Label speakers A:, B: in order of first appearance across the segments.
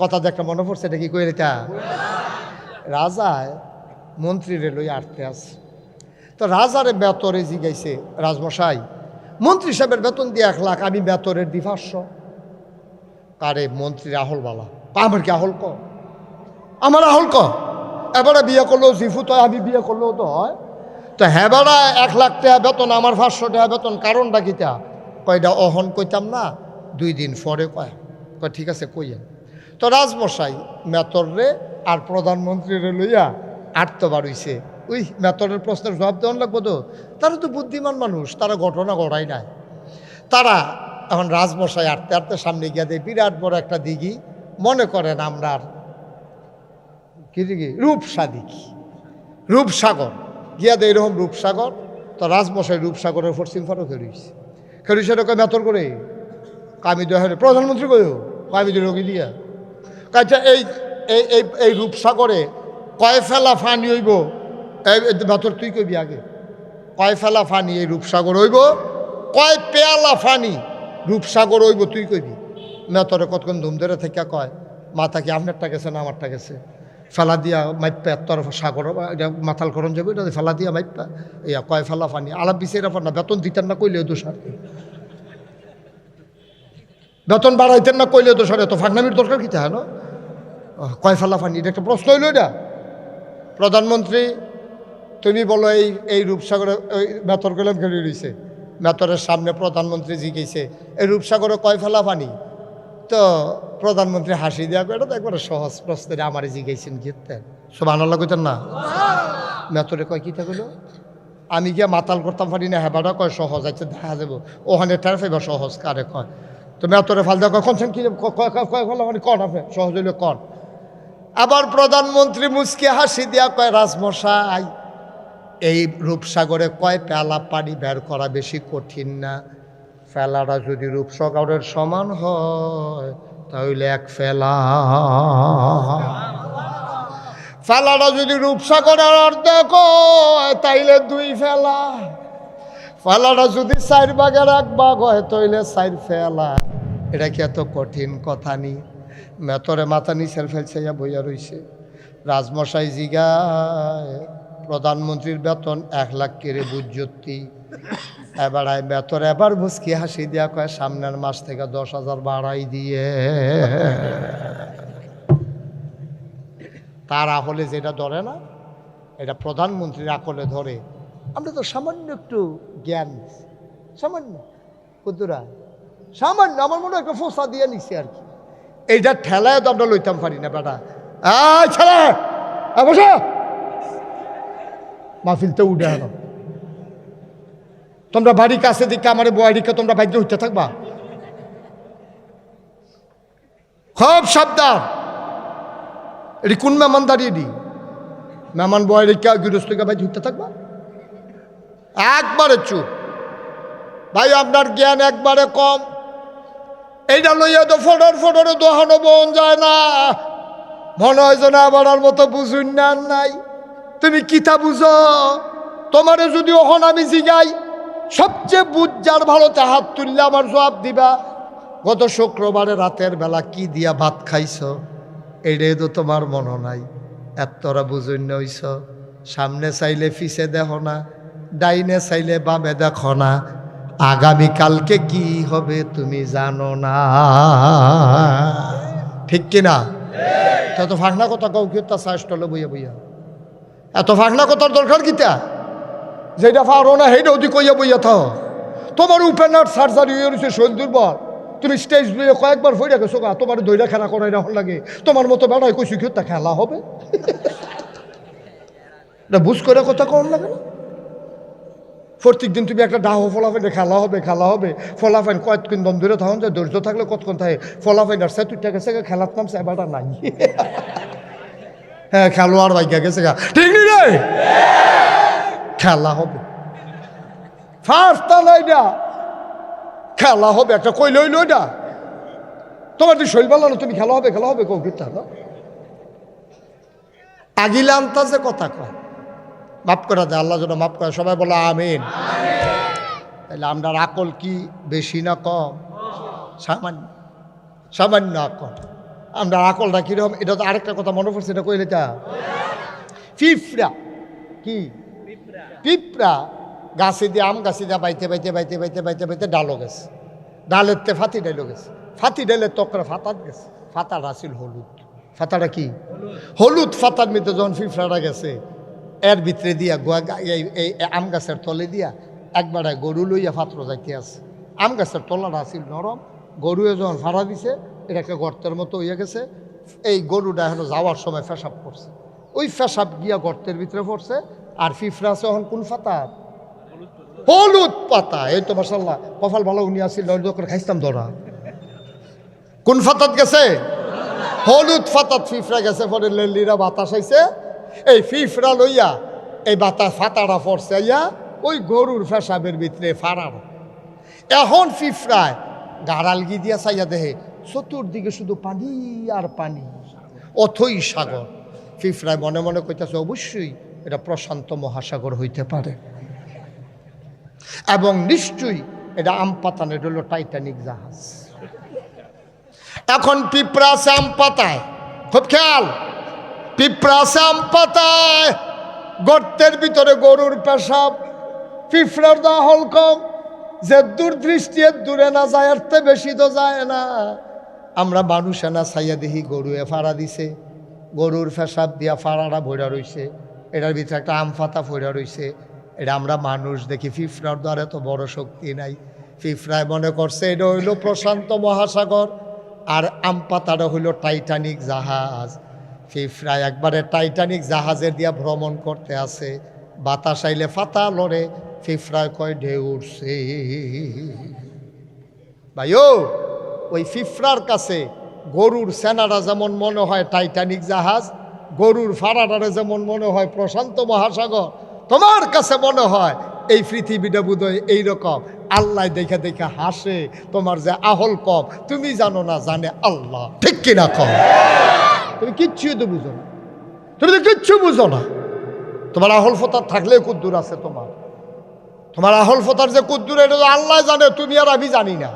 A: কথা যে একটা মনে পড়ছে, এটা কি কইলে তা রাজায় মন্ত্রীরে লই আটতে আছে। তো রাজারে বেতরে জিগাইছে রাজমশাই, মন্ত্রী সাহেবের বেতন দিয়ে এক লাখ, আমি বেতরের দি পাঁচশো। কারে মন্ত্রী রাহুল বালা? আমার কি আহল ক? আমার আহল ক? এবারে বিয়ে করলেও জিফু তো, আমি বিয়ে করলেও তো হয়। তো হেবারা এক লাখ টাকা বেতন, আমার পাঁচশো টাকা বেতন, কারণটা কিটা কয়টা অহন কইতাম না, দুই দিন পরে কয়। ঠিক আছে কইয়েন তো রাজমশাই মেতরে আর প্রধানমন্ত্রীরে লইয়া আটতবার হইছে। ওই মেতরের প্রশ্নের জবাব দেওয়ান লাগবো তো? তারা তো বুদ্ধিমান মানুষ, তারা ঘটনা ঘটাই নাই। তারা এখন রাজমশাই আটতে আটতে সামনে গিয়া দেয়, বিরাট বড় একটা দিঘি। মনে করেন আমরার কি দিঘি? রূপসা দিঘি। রূপসাগর। গিয়া দেয় এরকম রূপসাগর, তো রাজমশাই রূপসাগরের পশ্চিম ফারও খেলুইছে খেলুইছে এটা কয় মেতর করে? কামি দেওয়া প্রধানমন্ত্রী কয়ও কামি দিয়ে রোগী দিয়া? কাছে এই এই এই রূপসাগরে কয় ফেলা ফানি হইব? এই মেতর তুই কইবি আগে। কয় ফেলা ফানি এই রূপসাগর হইব? কয় পেয়ালা ফানি রূপসাগর হইব তুই কইবি? মেতরে কতক্ষণ ধুম ধরে থেকে কয়, মাথা কি আপনারটা গেছে না আমারটা গেছে? ফেলা দিয়া মাইপা তোর সাগর মাথাল করণ যাবে ফেলা দিয়া মাইপা ইয়া, কয় ফেলা ফানি? আলাপ বিচারা পার না বেতন দিতেন না কইলেও দোষার বেতন বাড়াইতেন না কইলেও দোষার এত ফাঁকনামির দরকার কি তাহলে কয় ফেলা ফানি? এটা একটা প্রশ্ন হইল এটা। প্রধানমন্ত্রী, তুমি বলো এই এই রূপসাগরে ওই মেতর গেলাম খেলে রয়েছে মেতরের সামনে প্রধানমন্ত্রী জিগেছে এই রূপসাগরে কয় ফেলা পানি তো প্রধানমন্ত্রী হাসি দেওয়া এটা তো একবারে সহজ প্রশ্নের আমার জিগাইছেন গিয়েতেন সব আনাল্লা কইতেন না? মেতরে কয় কি থাকল আমি গিয়া মাতাল করতাম পারি না, হেবাটা কয় সহজ আছে দেখা যাব। ওখানে টের সহজ, কারে কয়? তো মেতরে ফাল দেওয়া কয় কনছেন কি মানে কন আপনি? সহজ হইলে কন। আবার প্রধানমন্ত্রী মুচকে হাসি দিয়া কয়, রাজমশাই, এই রূপসাগরে কয় পেলা পানি বের করা বেশি কঠিন না? ফেলাটা যদি রূপসাগরের সমান হয়, তাহলে এক ফেলা। ফেলাটা যদি রূপসাগরের অর্ধেক তাইলে দুই ফেলা। ফেলাটা যদি চার ভাগের এক ভাগ হয়, তাইলে চার ফেলা। এটা কি এত কঠিন কথা নি? মেতরে মাথা নিচের ফেলছে ইয়া বইয়া রইছে। রাজমশাই জিগায়, প্রধানমন্ত্রীর বেতন এক লাখ কেড়ে বুঝতি এবার আয় বেতন এবার মুসকি হাসি দিয়া কয়, সামনের মাস থেকে দশ হাজার বাড়াই দিয়ে। তার আহলে যেটা ধরে না, এটা প্রধানমন্ত্রীর আকলে ধরে। আমরা তো সামান্য একটু জ্ঞান, সামান্য কুতুরা সামান্য আমার মনে হয় একটা ফোসা দিয়ে নিছি আর কি। এইটা ঠেলায় তো আমরা লইতাম পারি না, বেটা। বসো! মাহফিলতে উঠে হলো তোমরা বাড়ি কাছে দিকে আমার বয়ারিকে তোমরা বাইকে উঠতে থাকবা? খুব সাবধান। এটি কোন মেহমান দাঁড়িয়ে দি? মেহমান বয়ারিকা গৃহস্থকে বাইকে উঠতে থাকবা? একবারে চুপ। ভাই, আপনার জ্ঞান একবারে কম। এইটা লইয়া তো ফটোর ফটোরে দোহানো বোন যায় না। মনে হয় যে না বাড়ার মতো বুঝুন না নাই। তুমি কিতা বুঝো? তোমারে যদি ওখন আমি জিগাই, সবচেয়ে বুঝার ভালোতে হাত তুললে আমার জবাব দিবা, গত শুক্রবারে রাতের বেলা কি দিয়া ভাত খাইছ? এইটাই তো তোমার মনে নাই। এতরা বুঝুন হইছ। সামনে চাইলে ফিসে দেখো না। ডাইনে চাইলে বামে দেখো না। আগামীকালকে কি হবে তুমি জানো না। ঠিক কিনা তা তো ফাঁকনা কথা কাউ কেউ তার সাহসটলে বইয়া বইয়া। এত ফাঁকনা কথার দরকার কিতা যেটা পারো না সেইটা অতি কইয়া বইয়া থাও। তোমার উপেনার সার্জারি হয়ে রয়েছে শরীর দুর্বল তুমি স্টেজ দিয়ে কয়েকবার ফইরা গেছো গা, তোমার দইরা খেলা করাই রাখুন লাগে। তোমার মতো বেড়াই কইছি কেউ তা খেলা হবে? বুঝ করে কথা কম লাগে না? প্রত্যেক দিন তুমি একটা ডাহ ফলাফাইনে খেলা হবে খেলা হবে। ফলাফাইন কয়েকদিন দম ধরে থাকুন যে ধৈর্য থাকলে কতক্ষণ থাকে? ফলাফাইন আর সে তুই গেছে গা, খেলার নাম সেবাটা নাই। হ্যাঁ খেলোয়াড় বাইকা গেছে ঠিক নি রে? খেলা হবে। ফার্স্ট নাই খেলা হবে একটা কই লইল না তোমার তুই শৈল না তুমি খেলা হবে খেলা হবে কৌ না? আগিলে আনতাছে কথা কয়। মাফ করা যায় আল্লাহ যেন মাফ করে। সবাই বলো আমিন। তাহলে আমরা আকল কি? বেশি না কম? সামান্য। সামান্য আকল। আমরা আকলটা কীরকম এটা তো আরেকটা কথা মনে পড়ছে, এটা কইলে তা? ফিফরা কি? পিঁপড়া। গাছে দিয়ে আম গাছে দিয়ে বাইতে বাইতে বাইতে বাইতে বাইতে বাইতে ডালো গেছে। ডালের তে ফাতি ডাইলো গেছে। ফাতি ডাইলে তকরা ফাতাত গেছে। ফাতার আসিল হলুদ। ফাতাটা কি? হলুদ। ফাতার মধ্যে যখন ফিফড়াটা গেছে এর ভিতরে দিয়া গোয়া এই আম গাছের তলে দিয়া একবারে গরু লইয়া পাত্র যাইতে আছে। আম গাছের তলাটা আছিল নরম, গরুয়ে যখন ফাড়া দিছে, এটাকে গর্তের মতো হইয়া গেছে। এই গরুটা এখন যাওয়ার সময় ফেসাব করছে ওই ফেসাব গিয়া গর্তের ভিতরে পড়ছে, আর ফিফরা আছে এখন কোন ফাতার হলুদ পাতা। এই তো মাসাল্লাহ কপাল ভালো উনি আসিল নইলে করে খাইতাম ধরা। কোন ফাতাত গেছে? হলুদ ফাতাত ফিফরা গেছে, পরে লেলিরা বাতাস আইছে। এই ফিফরা লইয়া, এই বাতাস ফাতাটা পড়ছে ওই গরুর ফেসাবের ভিতরে ফাড়ার। এখন ফিফরায়, গাড়াল গি দিয়া চাইয়া দেহে চতুর্দিকে শুধু পানি আর পানি। অথই সাগর। ফিফরায় মনে মনে কইতাছে, অবশ্যই এটা প্রশান্ত মহাসাগর হইতে পারে। এবং নিশ্চয়ই এটা আম পাতানো এটা হলো টাইটানিক জাহাজ। এখন পিঁপড়া আছে আম পাতায়। খুব খেয়াল? পিঁপড়া আছে আম পাতায়, গর্তের ভিতরে গরুর পেশাব, পিঁপড়ার দহল কম, যে দূরদৃষ্টি এর দূরে না যায় থেকে বেশি তো যায় না। আমরা মানুষ না ছাইয়া দেখি গরুয়ে ফাড়া দিছে, গরুর ফেসাব দিয়া ফাড়াটা ভরা রইছে, এটার ভিতরে একটা আম ফাতা ভরা রইছে, এটা আমরা মানুষ দেখি ফিফরার দ্বারা তো বড় শক্তি নাই। ফিফরায় মনে করছে এটা হইল প্রশান্ত মহাসাগর, আর আম পাতাটা হইল টাইটানিক জাহাজ। ফিফরায় একবারে টাইটানিক জাহাজের দিয়া ভ্রমণ করতে আছে। বাতাস আইলে ফাতা লড়ে ফিফরায় কয়, ঢেউ উঠছে ভাইও, ওই ফিফরার কাছে গরুর সেনারা যেমন মনে হয় টাইটানিক জাহাজ, গরুর ফাড়াটারে যেমন মনে হয় প্রশান্ত মহাসাগর, তোমার কাছে মনে হয় এই পৃথিবীটা বোধহয় এইরকম। আল্লাহ দেখে দেখে হাসে, তোমার যে আহল কম তুমি জানো না জানে আল্লাহ। ঠিক কিনা কম? তুমি কিচ্ছুই তো বুঝো না। তুমি তো কিচ্ছু বুঝো না। তোমার আহল ফতার থাকলে কুদ্দুর আছে তোমার। তোমার আহল ফতার যে কুদ্দুর, এটা তো আল্লাহ জানে, তুমি আর আমি জানি না।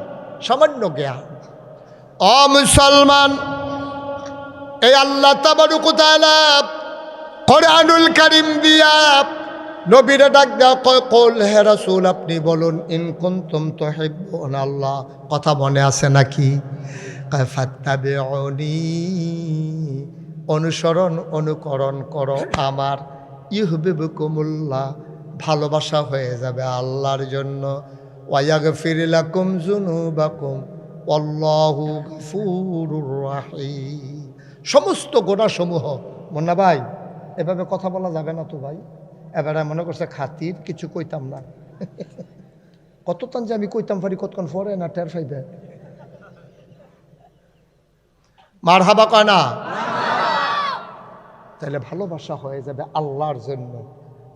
A: সামান্য জ্ঞান। অ মুসলমান, এই আল্লাহ তাবারুকুতালা কোরআনুল কারিম দিয়া নবীরে ডাক দেওয়া কল হে রাসূল, আপনি বলুন, ইন কুনতুম তুহিব্বুন আল্লাহ। কথা মনে আছে নাকি? কয় ফাত্তাবিউনি, অনুসরণ, অনুকরণ করো, আমার ইহবিবুকুমুল্লাহ ভালোবাসা হয়ে যাবে আল্লাহর জন্য। ওয়াইয়াগ ফিরিলাকুম জুনুবাকুম অল্লাহু গফুরুর রাহিম। সমস্ত গোনাসমূহ, মুন্না ভাই, এভাবে কথা বলা যাবে না তো ভাই? এবারে মনে করছে খাতির, কিছু কইতাম না। কত তান যে আমি কইতাম পারি কতক্ষণ পরে না টের ফাইবে মার হাবা কয় না। তাহলে ভালোবাসা হয়ে যাবে আল্লাহর জন্য।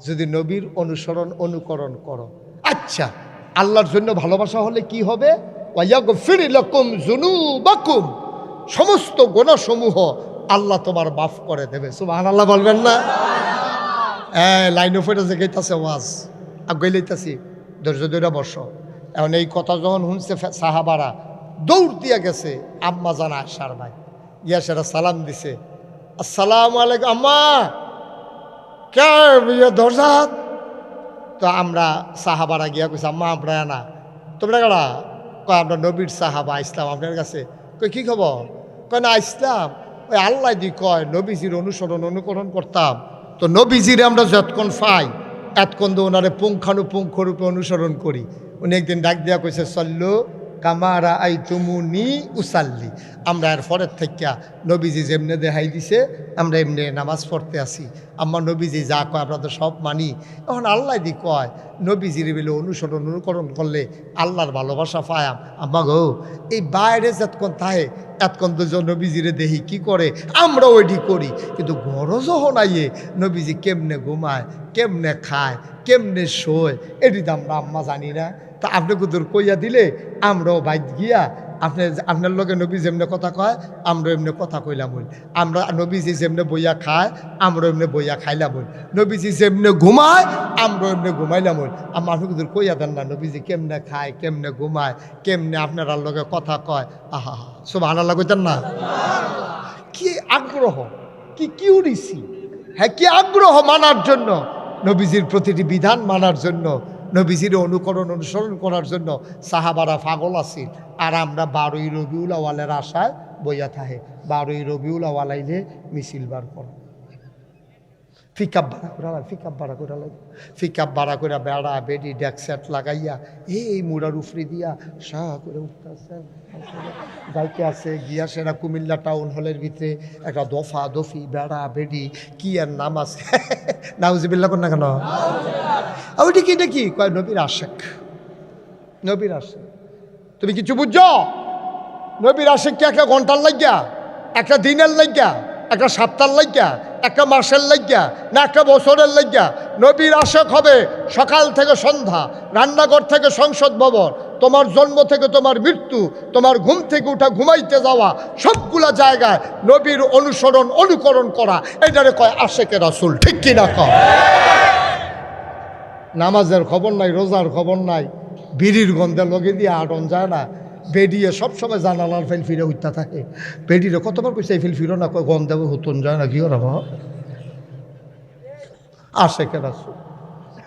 A: যদি নবীর অনুসরণ, অনুকরণ করো। আচ্ছা আল্লাহর জন্য ভালোবাসা হলে কি হবে? সমস্ত গুণসমূহ আল্লাহ তোমার মাফ করে দেবে। সুবাহ আল্লাহ বলবেন না? হ্যাঁ লাইন অফ এটা গেইতাছে ওয়াজ। আগাইলাইতাছি ধৈর্য ধৈর্য বর্ষ এখন এই কথা যখন শুনছে সাহাবারা, দৌড় দিয়া গেছে, আম্মা জানা আসার ভাই। ইয়া সেটা সালাম দিছে। আসসালাম আলাইকুম। আম্মা, কে দরজা তো আমরা সাহাবারা গিয়া কইছি, আম্মা, আমরা না। তোমরা কারা? কয়, আমরা নবীর সাহাবা, ইসলাম আপনার কাছে। কই কি খবর? কয়, না, ইসলাম। ওই আল্লাহ দি কয়, নবীজির অনুসরণ, অনুকরণ করতাম। তো নবীজির আমরা যতক্ষণ পাই, এতক্ষণ তো ওনারে পুঙ্খানুপুঙ্খ রূপে অনুসরণ করি। উনি একদিন ডাক দিয়া কইছে, সল্লু কামারা আই তুমুনি উসাল্লি। আমরা এর পরের থেকে নবীজি যেমনে দেখাই দিছে, আমরা এমনি নামাজ পড়তে আসি। আমার নবীজি যা কয় আমরা তো সব মানি। এখন আল্লাহ দি কয়, নবীজির বেলে অনুসরণ অনুকরণ করলে আল্লাহর ভালোবাসা পায়াম আম্মা গো, এই বাইরে যতক্ষণ থাকে, এতক্ষণ তো নবীজিরে দেখি কি করে আমরা ওইটি করি। কিন্তু গরজও হনাইয়ে নবীজি কেমনে ঘুমায়, কেমনে খায়, কেমনে শোয়, এটি তো আমরা আম্মা জানি না। তা আপনি কুদুর কইয়া দিলে, আমরাও বাইক গিয়া আপনি আপনার লগে নবী যেমনে কথা কয় আমরা এমনি কথা কইলাম হইল আমরা নবীজি যেমনে বইয়া খায় আমরা এমনি বইয়া খাইলাম হইল নবীজি যেমনে ঘুমায় আমরা এমনি ঘুমাইলাম হইল আমার কইয়া দেন না নবীজি কেমনে খায়, কেমনে ঘুমায়, কেমনে আপনার লগে কথা কয়। আহা সব আনাল্লা কইতেন না? কি আগ্রহ, কি কিউরিসি। হ্যাঁ কি আগ্রহ মানার জন্য, নবীজির প্রতিটি বিধান মানার জন্য নবীজির অনুকরণ অনুসরণ করার জন্য সাহাবারা পাগল আছিল। আর আমরা বারোই রবিউল আওয়ালের আশায় বইয়া থাহে। বারোই রবিউল আওয়ালাইলে মিছিল বার করা ফিকাপ ভাড়া করে আলাই ফিকাপ ভাড়া করে আলাই ফিকাপ ভাড়া করে বেড়া, বেডি, ডেক সেট লাগাইয়া এই মুড়ার উফরি দিয়া শাহ করে উঠতেছে। যাইতে আছে, গিয়া সেরা কুমিল্লা টাউন হলের ভিতরে একটা দফা দফি, বেড়া, বেডি, কি আর নাম আছে? নাউজিবিল্লা কর না কেন? ওইটা কি এটা কি কয় নবীর আশেক। নবীর আশেক। তুমি কিছু বুঝছ? নবীর আশেক কি একটা ঘণ্টার লাগিয়া, একটা দিনের লাগিয়া? একটা সপ্তাহ লাগিয়া, একটা মাসের লাগিয়া, না একটা বছরের লাগিয়া নবীর আশেক হবে সকাল থেকে সন্ধ্যা, রান্নাঘর থেকে সংসদ ভবন, তোমার জন্ম থেকে তোমার মৃত্যু, তোমার ঘুম থেকে উঠা ঘুমাইতে যাওয়া, সবগুলা জায়গায় নবীর অনুসরণ, অনুকরণ করা, এটারে কয় আশেকের আসল ঠিক কিনা কয়? নামাজের খবর নাই, রোজার খবর নাই, বিড়ির গন্ধে লগে দিয়ে আটন যায় না। বেডিয়ে সবসময় জানালার ফেল ফিরে উঠতে থাকে। বেডিরে কতবার কইছে, এই ফেল ফিরো না, কয় গন্ধে হতন যায় না, কি ওরা আসে কেন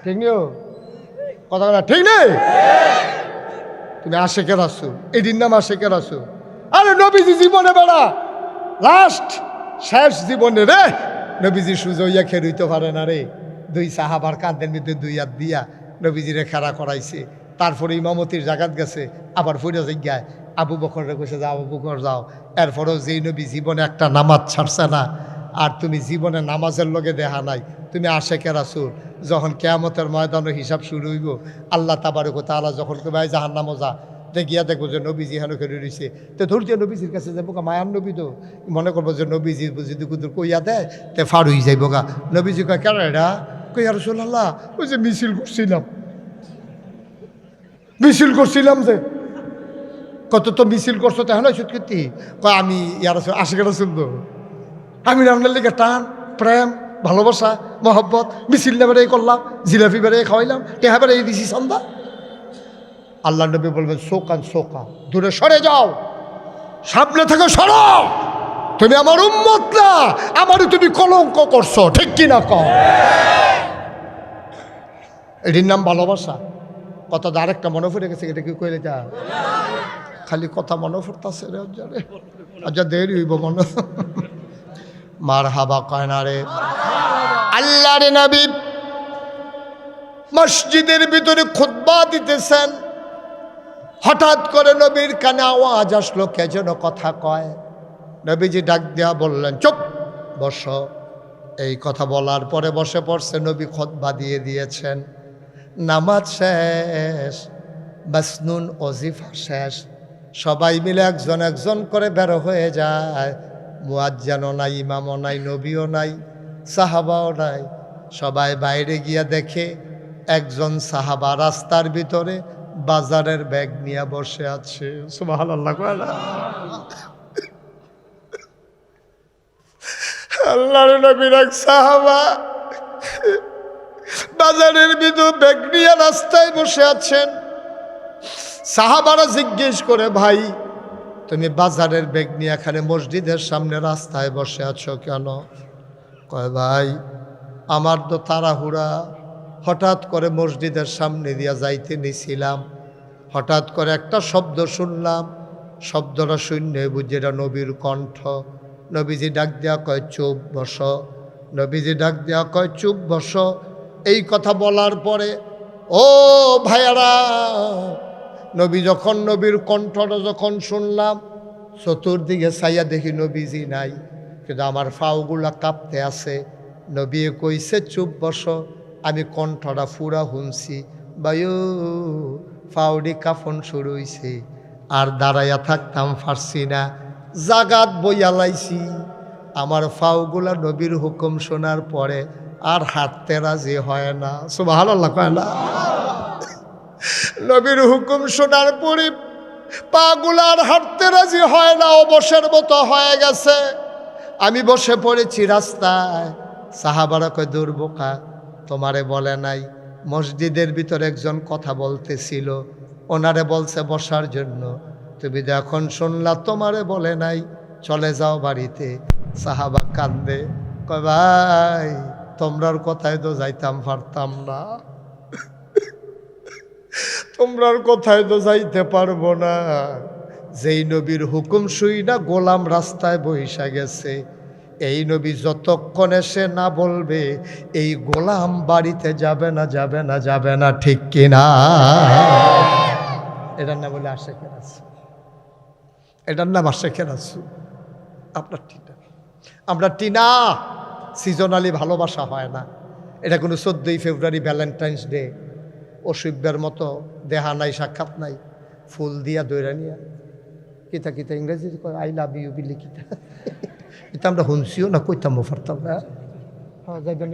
A: ঠিক নেই কথা ঠিক নেই? তুমি আশেকের আসো এদিন নাম আশেকের আসো আরে নবীজি জীবনে বেড়া। লাস্ট শেষ জীবনে রে। নবীজি সুজইয়া খেরুইতে পারে না রে। দুই সাহাবার কাঁধের মধ্যে দুই হাত দিয়া নবীজিরে খেলা করাইছে। তারপরে ইমামতির জাগাত গেছে, আবার ফিরে জিজ্ঞায় আবু বকরে কইছে, যাও আবু বকর, যাও। এরপরেও যেই নবী জীবনে একটা নামাজ ছাড়ছে না, আর তুমি জীবনে নামাজের লগে দেখা নাই, তুমি আশেকের আসুর যখন কেয়ামতের ময়দানের হিসাব শুরু হইব, আল্লাহ তাবারক তাআলা যখন কবে জাহান নামো যা। গিয়া দেখব যে নবীজি হেন করে রয়েছে তো ধরতে নবীজির কাছে যাব গা, মায়ার নবী তো। মনে করব যে নবীজি যদি কুদুর কইয়া দেয়, তে হয়ে যাইব গা। নবীজি কয়, কেন এটা কই আর সোল্লাহ ওই যে মিছিল করছিলাম। মিছিল করছিলাম যে। কত তো মিছিল করছ তাহলে সত্যি কয়, আমি ইয়ার আশিকার শুনব আমি রান্নার লিগে টান, প্রেম, ভালোবাসা, মহব্বত, মিছিল না বেড়ে করলাম, জিলাপি বেড়ে খাওয়াইলাম, টেহা বেড়ে দিছি সন্ধ্যা। আল্লাহ নবী বলবেন, শোকান শোকা দূরে সরে যাও, সামনে থেকে সরো। তুমি আমার উম্মত না আমারও তুমি কলঙ্ক করছ, ঠিক কি না কও? এটির নাম ভালোবাসা। কথা আরেকটা মনে পড়ে গেছে, এটা কি কইলে যা? খালি কথা মনে পড়তাছে রে আজ্জারে আজ্জা দেরি হইব মনে। মার হাবা কয় না রে। আল্লাহ রে নবী মসজিদের ভিতরে খুতবা দিতেছেন। হঠাৎ করে নবীর কানে আওয়াজ আসলো, কে যেন কথা কয়। নবীজি ডাক দেয়া বললেন, চুপ, বস। এই কথা বলার পরে বসে পড়ছে, নবী খতবা দিয়ে দিয়েছেন। নামাজ শেষ বাসনুন অজিফা শেষ। সবাই মিলে একজন একজন করে বেরো হয়ে যায়। মুয়াজ্জানও নাই, ইমামও নাই, নবীও নাই, সাহাবাও নাই। সবাই বাইরে গিয়া দেখে একজন সাহাবা রাস্তার ভিতরে বাজারের ব্যাগ নিয়ে বসে আছে। আল্লাহর নবীর এক সাহাবা বাজারের ভিতর ব্যাগ নিয়ে রাস্তায় বসে আছেন। সাহাবারা জিজ্ঞেস করে, ভাই, তুমি বাজারের ব্যাগ নিয়ে এখানে মসজিদের সামনে রাস্তায় বসে আছো কেন? কয়, ভাই, আমার তো তাড়াহুড়া। হঠাৎ করে মসজিদের সামনে দিয়া যাইতে নিছিলাম। হঠাৎ করে একটা শব্দ শুনলাম। শব্দটা শূন্য বুঝি এটা নবীর কণ্ঠ। নবীজি ডাক দেওয়া কয়, চুপ বস। নবীজি ডাক দেওয়া কয়, চুপ বস। এই কথা বলার পরে, ও ভাইয়ারা, নবী যখন নবীর কণ্ঠটা যখন শুনলাম, চতুর্দিকে সাইয়া দেখি নবীজি নাই। কিন্তু আমার ফাউগুলা কাঁপতে আছে। নবী কইছে, চুপ বস, আমি কণ্ঠটা ফুরা শুনছি বায়ু, ফাউডি কাফন শুরু হইছে। আর দাঁড়াইয়া থাকতাম পারছি না। জাগাত বইয়া লাইছি। আমার ফাউগুলা নবীর হুকুম শোনার পরে আর হাঁটতে রাজি হয় না। সুবাহ কয় না। নবীর হুকুম শোনার পরে পাগুলার হাঁটতে রাজি হয় না, অবসের মতো হয়ে গেছে। আমি বসে পড়েছি রাস্তায়। সাহাবারা কয় দুর্বোকা তোমারে বলে নাই। মসজিদের ভিতর একজন কথা বলতেছিল। ওনারে বলছে বসার জন্য। তুমি যখন শুনলা, তোমারে বলে নাই। চলে যাও বাড়িতে। সাহাবা কান্দে কয়, ভাই তোমরার কথায় তো যাইতাম পারতাম না। তোমরার কথায় তো যাইতে পারব না। যেই নবীর হুকুম শুই না, গোলাম রাস্তায় বৈশা গেছে। এই নবী যতক্ষণ এসে না বলবে, এই গোলাম বাড়িতে যাবে না যাবে না যাবে না, ঠিক কিনা এটার নাম বলে আশেখের আছে এটার নাম আশেখের আছে আপনার টিনা। আমরা টিনা। সিজনালি ভালোবাসা হয় না। এটা কোনো চোদ্দোই ফেব্রুয়ারি ভ্যালেন্টাইন্স ডে অসুব্যের মতো দেহা নাই সাক্ষাৎ নাই। ফুল দিয়া দৈরা নিয়া। কিতা কিতা ইংরেজি কয় আই লাভ ইউ বিলি কিতা। এটা আমরা শুনছিও না কইতাম ফারতাম না। হ্যাঁ যাইবেন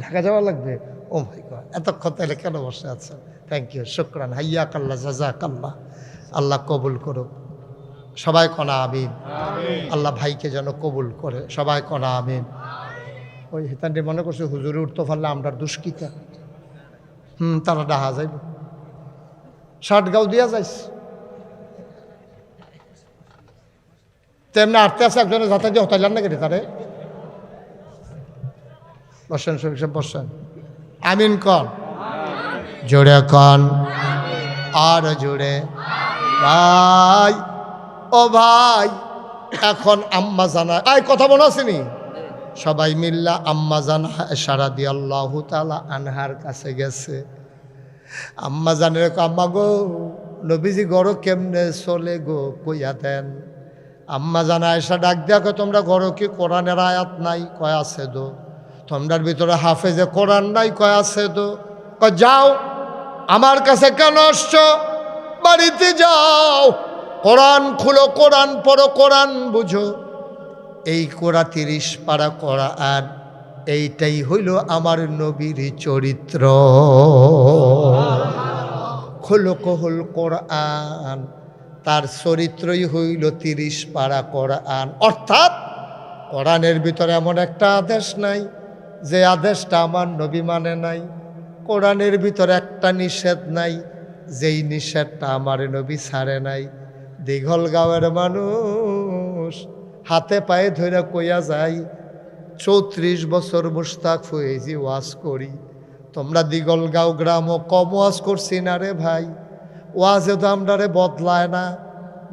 A: ঢাকা যাওয়া লাগবে? ও ভাই গড এতক্ষণ তাহলে কেন বসে আছেন? থ্যাংক ইউ শুক্রান। হাইয়া কাল্লা জাজা কাল্লা আল্লাহ কবুল করুক। সবাই কনা আমিন। আল্লাহ ভাইকে যেন কবুল করে। সবাই কনা আমিন। ওই হেতানটি মনে করছে হুজুরে উঠতে পারলে আমরা দুষ্কিতা হুম তারা ডাহা যাইব। ষাট গাও দিয়া যাইস তেমনি আটতে আছে একজনে যাতে দিয়ে হতাইলাম না কেটে তারে? বসেন শরীফ সাহেব বসেন। আমিন কন। জোরে কন। আর জোরে। ভাই ও ভাই এখন আম্মা জানা আই কথা মনে আসেনি সবাই মিল্লা আম্মা জানা সারা দিয়ে আল্লাহ তালা আনহার কাছে গেছে। আম্মা জানের আম্মা গো, নবীজি গড় কেমনে চলে গো? কইয়া দেন, আম্মা জানা এসা ডাক কয়, তোমরা গড় কি কোরআনের আয়াত নাই? কয়, আছে দো। তোমরার ভিতরে হাফেজে কোরআন নাই? কয়, আছে দো। যাও, আমার কাছে কেন আসছো? বাড়িতে যাও, কোরআন খুলো, কোরআন পড়ো, কোরআন বুঝো। এই কোরা তিরিশ পারা করা আর এইটাই হইল আমার নবীর চরিত্র। খোলো কহল কোরআন, তার চরিত্রই হইল তিরিশ পারা কোরআন। অর্থাৎ কোরআনের ভিতরে এমন একটা আদেশ নাই যে আদেশটা আমার নবী মানে নাই। কোরআনের ভিতরে একটা নিষেধ নাই, যেই নিষেধটা আমার নবী ছাড়ে নাই। দীঘলগাঁওয়ের মানুষ হাতে পায়ে ধরে কইয়া যাই, চৌত্রিশ বছর মুস্তাক ফুয়েজি ওয়াজ করি। তোমরা দিগলগাঁও গ্রামও কম ওয়াজ করছি না রে ভাই। ওয়াজে তো আমরা রে বদলায় না,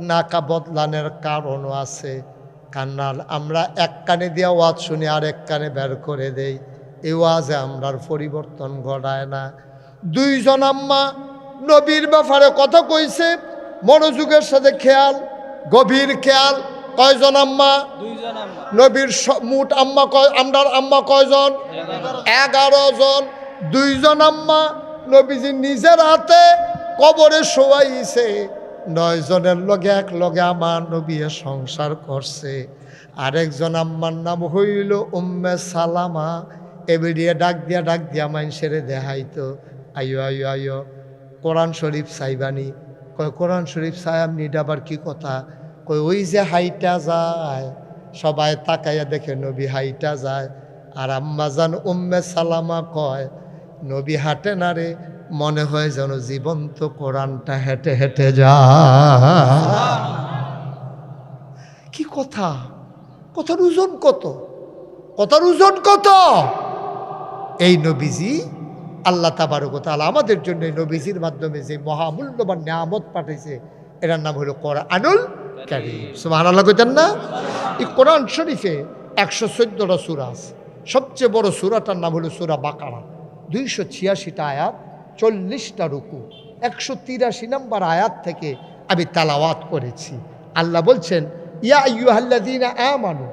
A: নাকা বদলানের কারণও আছে। কান্নার আমরা এক কানে দিয়া ওয়াজ শুনি আর এক কানে বের করে দেই। এই ওয়াজে আমরার পরিবর্তন ঘটায় না। দুইজন আম্মা নবীর ব্যাপারে কথা কইছে, মনোযোগের সাথে খেয়াল, গভীর খেয়াল কয়জন আম্মা? নবীর মোট আম্মা কয় আমরার আম্মা কয়জন? এগারো। জন দুইজন আম্মা। নবীজি নিজের হাতে কবরে শোয়াইছে। নয় জনের লগে এক লগে আমার নবী সংসার করছে। আরেকজন আম্মার নাম হইল উম্মে সালামা। এবিডিয়ে ডাক দিয়া ডাক দিয়া মানুষেরে দেখাইতো আইও আইও আইও কোরআন শরীফ সাইবানি কয় কোরআন শরীফ আপনি এটা কি কথা? কই, ওই যে হাইটা যায়, সবাই তাকাইয়া দেখে নবী হাইটা যায়। আর আম্মাজান উম্মে সালামা কয়, নবী হাঁটে না রে, মনে হয় যেন জীবন্ত কোরআনটা হেঁটে হেঁটে যা কি কথা? কথার ওজন কত? কথার ওজন কত? এই নবীজি, আল্লাহ তাবারকতাল আমাদের জন্য নবীজির মাধ্যমে যে মহামূল্যবান নিয়ামত পাঠাইছে, এটার নাম হলো কোরআনুল কারীম আল্লাহ কইতেন না? এই কোরআন শরীফে একশো চোদ্দটা সুরা আছে। সবচেয়ে বড় সুরাটার নাম হলো সুরা বাকারা। দুইশো ছিয়াশিটা আয়াত, চল্লিশটা রুকু। একশো তিরাশি নম্বর আয়াত থেকে আমি তালাওয়াত করেছি। আল্লাহ বলছেন, ইয়া আইয়ুহাল্লাযীনা আমানু